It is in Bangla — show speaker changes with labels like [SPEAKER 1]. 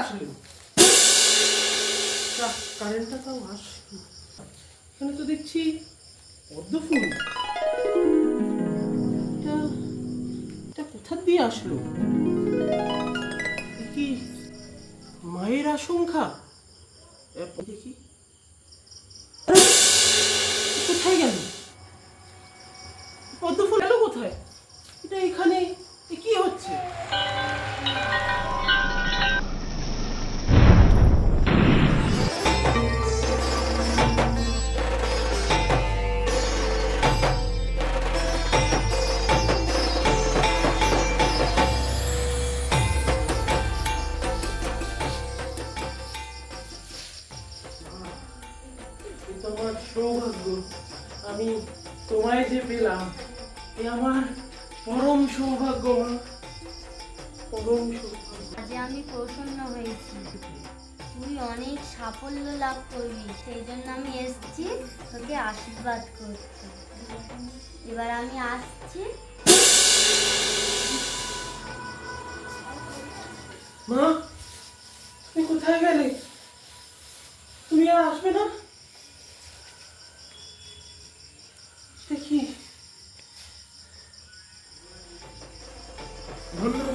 [SPEAKER 1] আসলো। কারেন্টটা তাও আসলো। এখানে তো দেখছি পদ্ম ফুল। এটা দিয়ে আসলো? কি মায়ের আশঙ্কা? দেখি। কোথায় গেল? পদ্ম ফুল গেল কোথায়? এটা এখানে এ তো আমার সৌভাগ্য। আমি তোমায় যে পেলাম এ আমার পরম সৌভাগ্য মা। পরম সৌভাগ্য।
[SPEAKER 2] আজ আমি প্রসন্ন হয়েছি। তুই অনেক সাফল্য লাভ করবি সেই জন্য আমি এসেছি তোকে আশীর্বাদ করতে। এবার আমি আসছি।
[SPEAKER 1] মা তুমি কোথায় গেলে? তুমি আর আসবে না? Bunu